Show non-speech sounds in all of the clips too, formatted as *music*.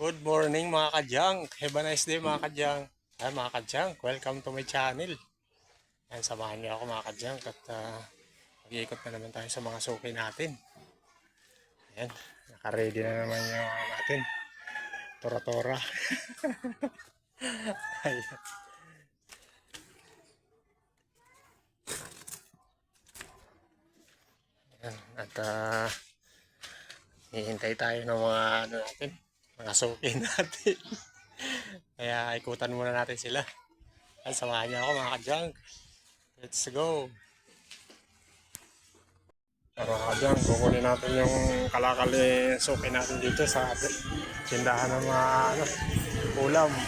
Good morning mga kadyang. Have a nice day mga kadyang. Ay mga kadyang, welcome to my channel. Ayan, samahan niyo ako mga kadyang at uh, mag-iikot na naman tayo sa mga suki natin. Ayan, naka-ready na naman yung natin. Tora-tora. *laughs* Ayan, at uh, hihintay tayo ng mga ano natin, mga suki natin. *laughs* Kaya ikutan muna natin sila. Ay, samahan niyo ako mga ka-junk. Let's go! Pero ka-junk, kukunin natin yung kalakali suki natin dito sa tindahan ng mga ano, ulam. *laughs*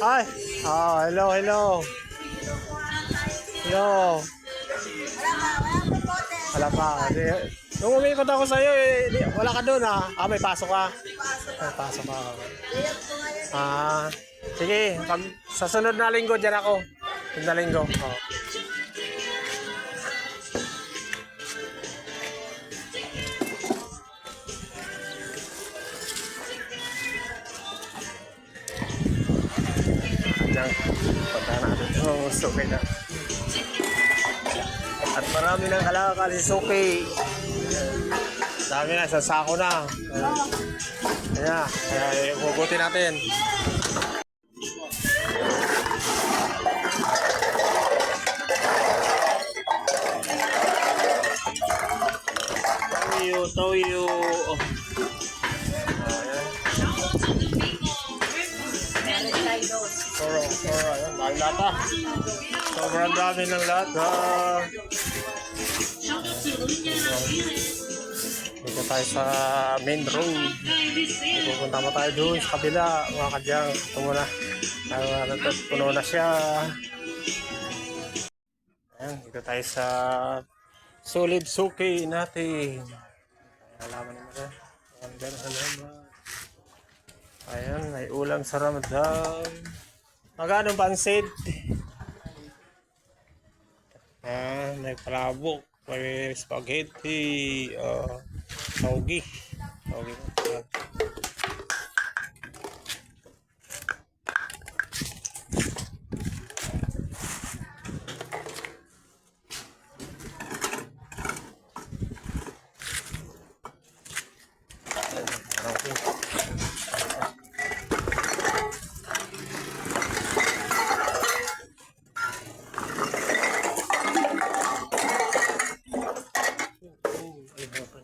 Ay! Oh, hello, hello! Hello! Wala pa. Di, nung umikot ako sa'yo, eh, wala ka doon ah. Ah, may pasok ka. May pasok ka. Ah, sige. Pag sa sunod na linggo, dyan ako. Sunod na linggo. Oh. Diyan, punta natin itong suki. At marami ng kalakal si Suki. Dami na, sa sako na. Kaya, hugutin natin. Toyo, toyo. Ayan. Toro, toro. Ayan, dami lata. Sobrang dami ng lata. Dito tayo sa main road. Pupunta pa tayo doon sa kabila, mga kadyang. Ito muna. To, puno na siya. Ayan, dito tayo sa solid suki natin. Alaman naman ka. Ayan, ganun salamat. Ayan, may ulam sa Ramadan. Magkano pansit? Ah, may palabok, may spaghetti, uh, saugi. Saugi.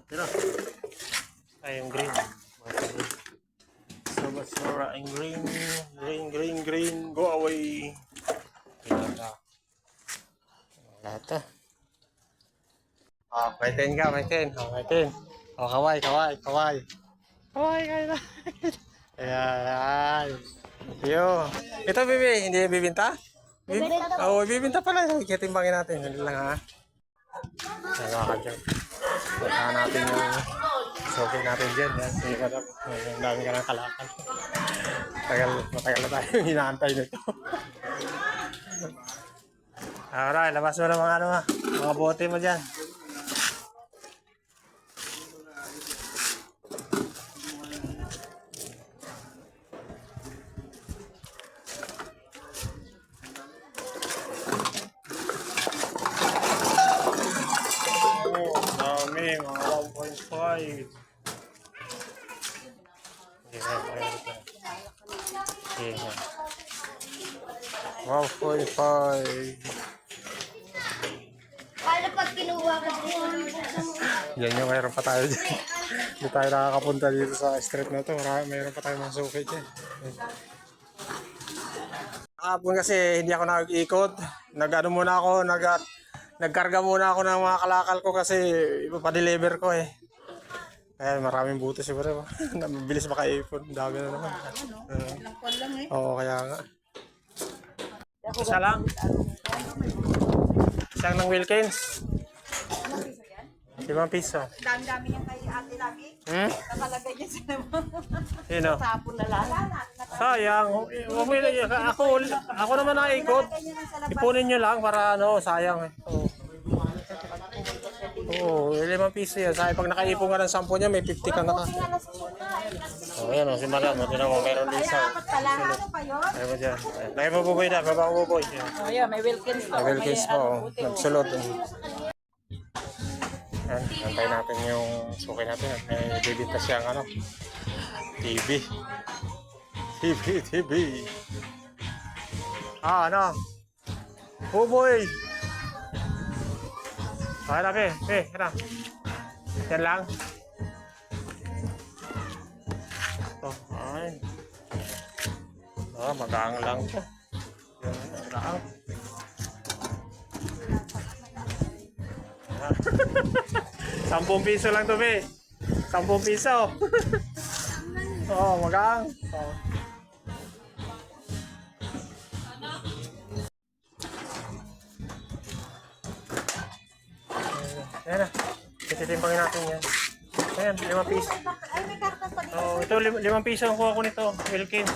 Tira. Ay, yung green. So, basura ang green. Green, green, green. Go away. Wala. Wala to. Ten ka, may ten. Oh, may ten. Oh, kaway, kaway, kaway. Kaway, kaway na. *laughs* Ayan. Yo. Ito, bibi. Hindi bibinta? Bibinta Oo, oh, bibinta pala. Kaya timbangin natin. Hindi lang ha. Ayan, mga kadyan. Punta natin yung soke natin dyan. Yan, ka na. Ang dami ka ng kalakal. Tagal, matagal na tayo *laughs* hinaantay nito. Alright, labas mo na mga ano ha. Mga bote mo dyan. Oh, dami, mga 1.5. Sige, mayroon ito. Sige. 1.5. Paano pag kinuha ko? Yan yung mayroon pa tayo dyan. Hindi tayo nakakapunta dito sa street na to. Mayroon pa tayo mga suki dyan. Kahapon kasi hindi ako nag-ikot. Nag-ano muna ako, nag nagkarga muna ako ng mga kalakal ko kasi ipapadeliver ko eh. Kaya maraming buto siguro. *laughs* Mabilis makaipon. Dami na naman. Uh, lang eh. oo, kaya nga. Isa lang. Isang ng Wilkins. Limang piso. Dami-dami niya kay ate lagi. Hmm? Nakalagay niya sa naman. Sino? Tapon na lang. Sayang. Ilagay. Ako, ako naman nakikot. Ipunin nyo lang para ano, sayang eh. Oo. Oo, oh, limang piso yan. Sabi pag nakaipon ka ng 10 niya, may 50 ka na ka. Oh, yan o, si Madam. Ito na mo, meron din isa. Dapat pala, ano pa yun? Ayaw mo dyan. Lagay mo buboy na, baba mo buboy. Yan. Oh, yeah, may Wilkins pa. May Wilkins po, oh. nagsulot. Yan, antay natin yung suki natin. May bibinta siyang ano, TV. TV, TV. Ah, ano? Buboy! Okay na, be. Be, ano? Yan lang. Ito, ay. Ah, magaang lang to. Yan, magaang. *laughs* Sampung piso lang to, be. Sampung piso. Oo, *laughs* oh, magaang. Oh. Tititimpangin natin yan. Ayan, limang piso. Ay, may kartas pa dito. Oh, ito lim- limang piso ang kuha ko nito. Wilkins.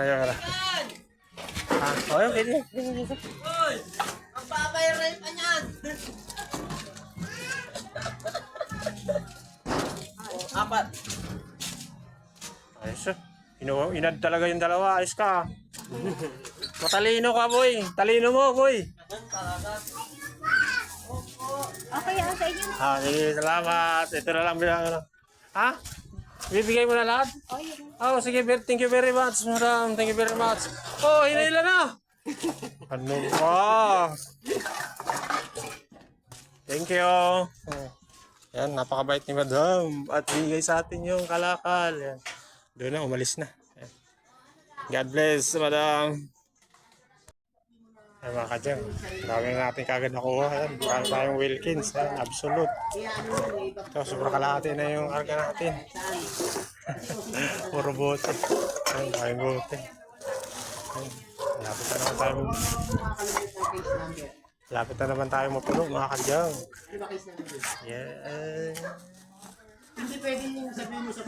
Ano yung ara? Ah, oh, yun, pwede. Ang babayaran pa niyan. Apat. Ayos ah. Ino, inad talaga yung dalawa. Ayos ka. Matalino ka, boy. Talino mo, boy. Okay, ang sa inyo. Ah, sige, salamat. Ito na lang bilang ano. Ha? Bibigay mo na lahat? Oh, sige, ver- thank you very much, madam. Thank you very much. Oh, hinahila na. ano ba? Thank you. Oh. Yan, napakabait ni madam. At bigay sa atin yung kalakal. Yan. Doon na, umalis na. Yan. God bless, madam. Ay mga kadyang, dami na natin kagad nakuha. Yan, marami tayong Wilkins. Yan, absolute. Ito, sobrang kalahati na yung karga natin. *laughs* Puro bote. Ay, maraming bote. Ay, Lapit na naman tayo. Lapit na naman tayo mapuno, mga kadyang. Yeah. Hindi pwede yung sabihin mo sa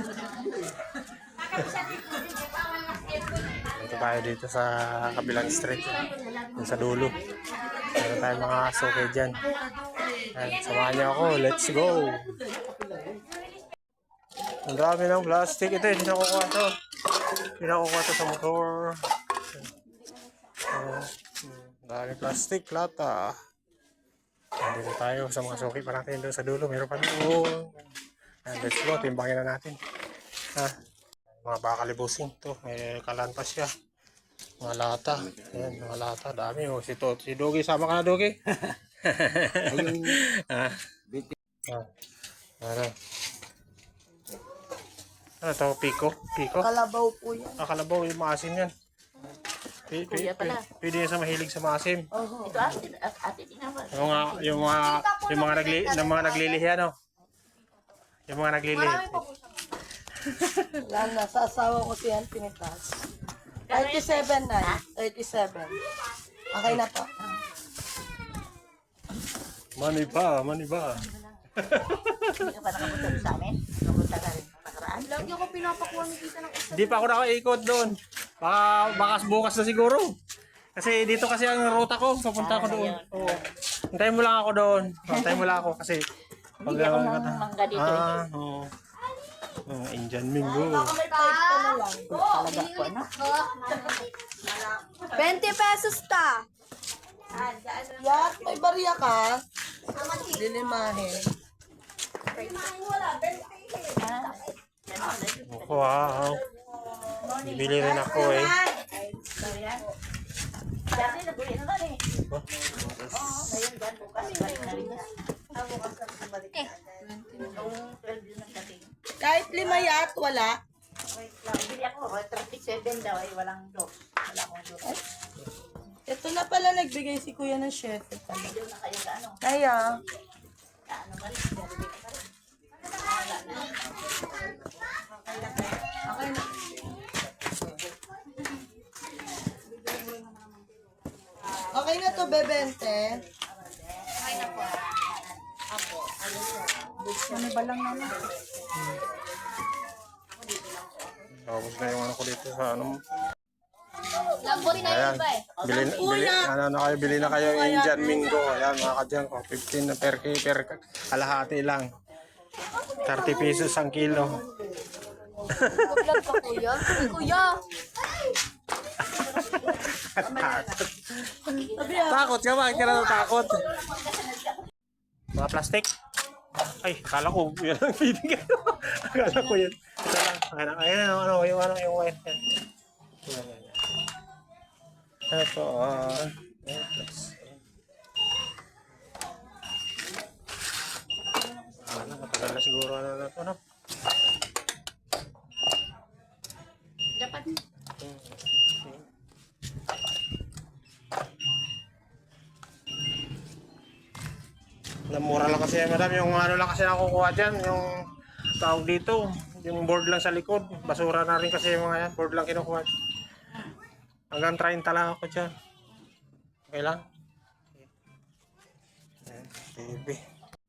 Dito tayo dito sa kabilang street. Yung sa dulo. Meron tayong mga suke dyan. Ayan, samahan niyo ako. Let's go! Ang dami ng plastic. Ito, hindi na to. Hindi na to sa motor. Ang dami plastic, lata. Nandito tayo sa mga suki pa natin doon sa dulo. Meron pa doon. Ayan, let's go. Timbangin na natin. Ha? Mga baka libusin to. May kalantas siya. Mga lata. Ayan, mga lata. Dami. Oh, si, to, si Dogi. Sama ka na, Dogi? *laughs* ha? Ah. Ano? Ano to? Pico? Pico? Kalabaw po yan. Ah, kalabaw. Yung maasim yan. P- p- p- pwede yan sa mahilig sa maasim. Ito ate, ate din naman. Yung mga, yung mga, yung mga, nagli, ng mga naglilihi, ano? Yung mga naglilihi. *laughs* Lang na, sa asawa ko si Yan Pinitas. 37 na, 37. Okay na po. Money ba? Money ba? Hindi ka pa nakapunta sa amin? Nakapunta ka rin nakaraan? Lagi ako pinapakuha ni Tita ng Hindi pa ako nakaikot doon. Baka, baka bukas na siguro. Kasi dito kasi ang ruta ko. Papunta ako doon. Oo. Hintayin mo lang ako doon. Hintayin mo lang ako kasi... Hindi ako ng mangga dito. eh. Ah, oo. Oh, Indian Mingo. May pipe ka na lang. Talaga po, ano? 20 pesos ta. Yak, may bariya ka. Dilimahin. Wow. Bibili rin ako eh. Dati lima yat, wala. Wait lang, bili ako. oh, 37 daw ay walang dos. Wala akong dos. Ito na pala nagbigay si Kuya ng 7 pala. Doon na kayo ano. Kaya, Sa ano ba rin? Bili ka pa rin. Okay na. Okay na to, bebente. Tapos na yung ano ko dito sa ano. Lambot na Ayan. yun ba eh? Bili, bili, ano na kayo, bili na kayo Indian Mingo. Ayan mga kadyan ko. 15 na per, per kalahati lang. 30 pesos ang kilo. Vlog ka kuya. Kuya. takot ka ba? Hindi ka na natakot. Mga plastic? Ay, akala ko yun ang bibigyan ko. *laughs* akala ko yun. Lang. Ayan, ayan, ano, ano, yung ano, yung wire. Yan. Yan, yan, yan. Ito, ah. Ano, matagal na siguro ano na ito, no? Dapat Namura lang kasi madam, yung ano lang kasi nakukuha dyan, yung tawag dito, yung board lang sa likod. Basura na rin kasi yung mga yan, board lang kinukuha. Hanggang 30 lang ako dyan. Okay lang? TV.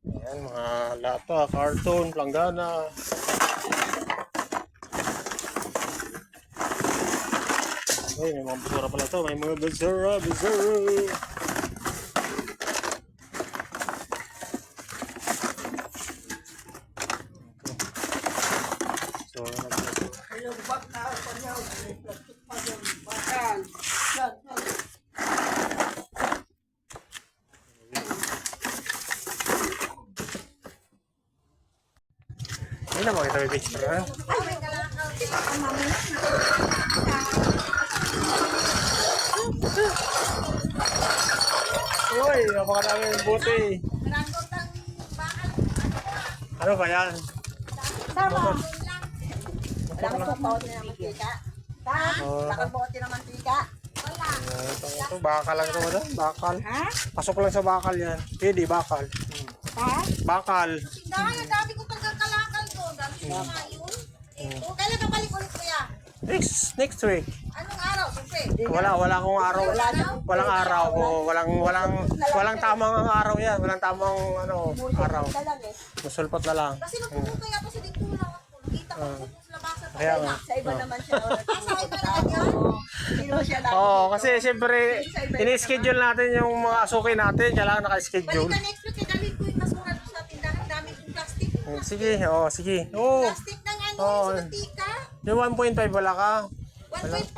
Ayan, mga lata, carton, planggana. Ay, may mga basura pala to. May mga basura, basura. So, Hindi na makita may picture. Ha? Uy, napakadami yung buti. Ano ba yan? Nakapagpapawat na ng mantika. Ha? Oh. Nakapagpapawat na ng mantika. Ano ito, ito, bakal lang ito madam, bakal. Pasok lang sa bakal yan. Pwede, bakal. Hmm. Ha? Bakal. Dahil ang dami ko pagkakalakal ko. Dami ko nga yun. Ito. Kailan ka balik ulit kuya? Next, next week. Anong araw? Siyempre. Wala, wala akong araw. Walang araw. Oh, walang, walang, walang tamang araw yan. Walang tamang, ano, araw. Dalag eh. Musulpot na lang. Kasi nung pumunta ako sa dito lang ako. Nakita ko po labasan. Kaya nga. Sa iba naman siya. Sa iba na ganyan? Sino siya lang? Oo, oh, kasi siyempre, ini-schedule natin yung mga asukin natin. Kailangan naka-schedule. Balik ka next week. Kagaling ko yung basura sa tindahan. Dami kong plastic. Sige, oo, oh, sige. Oo, Plastic ng ano, Oo. sa mantika. yung 1.5 wala ka. 1.5 na lang.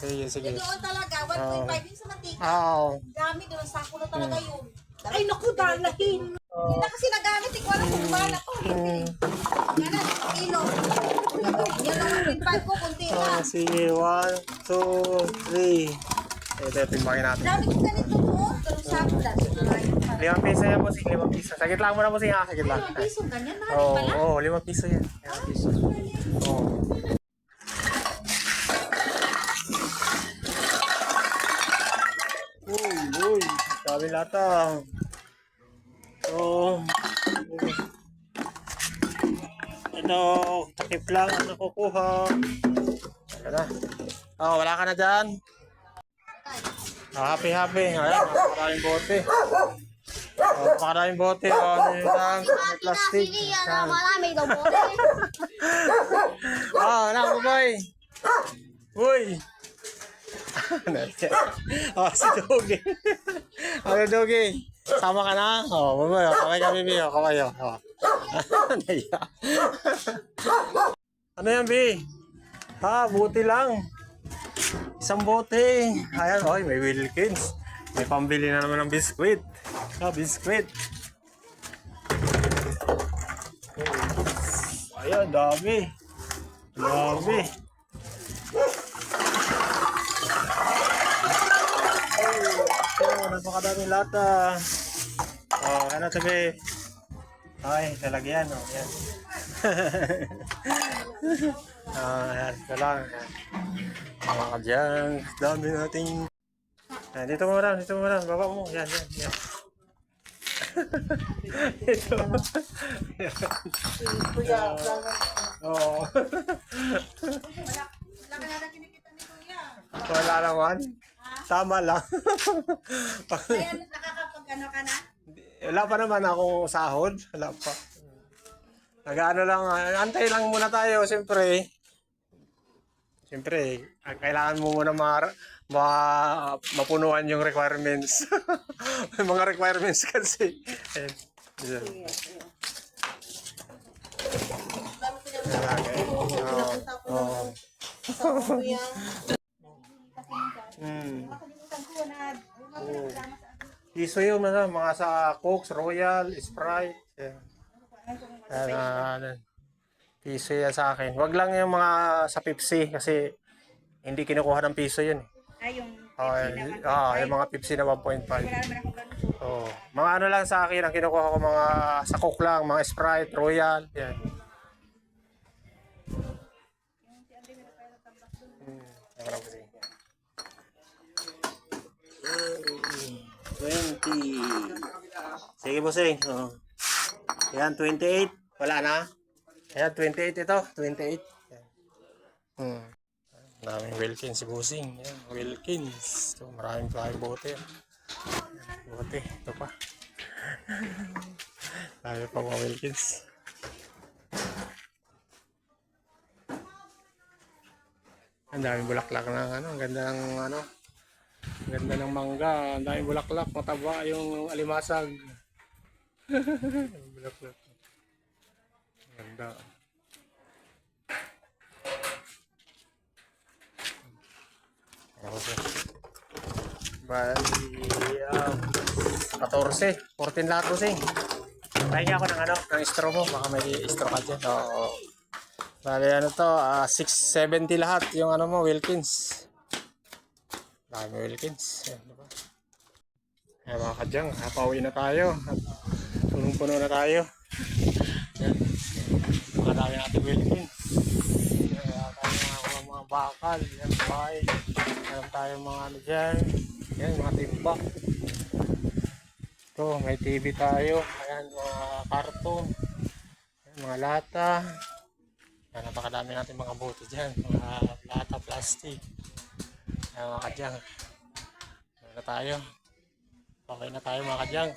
Sige, sige. Doon talaga, 1.5 yung sa mantika. Oo. Dami doon, sako na talaga yun. Ay, naku, dalahin. Hindi na kasi nagamit, hindi ko alam kung ba na ko. Hmm. Yan na, kilo. Yan lang 1.5 ko, kunti lang. sige, 1, 2, 3. Ito, timbangin natin. Dami ko ganito po, pero sako lang. Limang piso yan po, sige, limang piso. Sagit lang muna po, sige, ha, sagit lang. Limang piso, ganyan na Oo, pala. oh, limang piso yan. Limang piso. Oo. Uy, uy, sabi lata. So, ito, takip lang ang nakukuha. Ayan na. Oh, wala ka na dyan. Ah, happy, happy. Ayan, maraming bote. Oh, maraming bote. Oh, ano yun lang, may plastic. Ayan. marami daw po. *laughs* Ah, anak mo boy. Uy. *laughs* oh, si Dogi. Ano Dogi? Sama ka na? Oh, boy, kamay kami, Bi. Oh, kamay, oh. Oh. Ano yan, Bi? Ha, buti lang. Isang bote. Ayan, oy, may Wilkins. May pambili na naman ng biskwit. Ah, biskwit. Ayan, dami. Dami. Oh, napakadami lata. Oh, ano sabi? Ay, lalagyan, oh. Yan. *laughs* ah, yan. Ito lang. Mga kadyang, dami nating... Yan, dito mo lang, dito mo lang. Baba mo. Yan, yan, yan. *laughs* Ito. *laughs* Kuya, wala Oo. Wala naman. Tama lang. Ayan, nakakapag ano ka na? Wala pa naman akong sahod. Wala pa. Nag-ano lang, ah, antay lang muna tayo, siyempre. Siyempre, ah, kailangan mo muna ma, ma, mapunuan yung requirements. May mga requirements kasi. Ayan. Ayan. Ayan, oo. Oo. Kuya. Hmm. Nakalimutan ko na. Oo. Piso yun, mga, mga sa Cokes, Royal, Sprite. Yan. Yan, ah, ano. Piso yan sa akin. Wag lang yung mga sa Pepsi kasi hindi kinukuha ng piso yun. Ay, yung Oh, ah, yung mga Pepsi na 1.5. wala naman akong ganun. Oh, mga ano lang sa akin ang kinukuha ko mga sa Coke lang, mga Sprite, Royal, yan. Hmm, ako lang kasi. 20. Sige bossing. Oh. Yan, 28. Wala na. Ayan, 28 ito. 28. Yan. Hmm. Daming Wilkins si bossing. Yan, Wilkins. Ito, maraming flying bote. yan. Bote. Ito pa. *laughs* Dami pa mga Wilkins. Ang daming bulaklak ng ano, ang ganda ng ano, ganda ng mangga, ang daming bulaklak, mataba yung alimasag. Bulaklak. Ganda. Sir. Bali, um, 14. 14 lahat po sing. Pahinga ako ng ano, ng straw mo. Baka may straw ka dyan. Oo. Bali, ano to, ah, 670 lahat yung ano mo, Wilkins. Dami Wilkins. Yan, diba? Ayan mga kadyang, napauwi na tayo. At punong-puno na tayo. Yan. Marami natin Wilkins. Yan, wala tayo mga, mga, bakal. Yan, bike. Meron tayo mga ano dyan. Yan, mga timba. Ito, may TV tayo. Ayan, mga karton. Ayan, mga lata. Ayan, napakadami natin mga bote dyan. Mga lata, plastic. Ayan, mga kadyang. Ayan na tayo. Okay na tayo mga kadyang.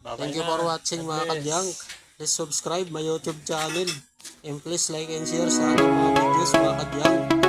Bye-bye Thank you na. for watching mga kadyang. Please subscribe my YouTube channel. And please like and share sa aking mga videos mga kadyang.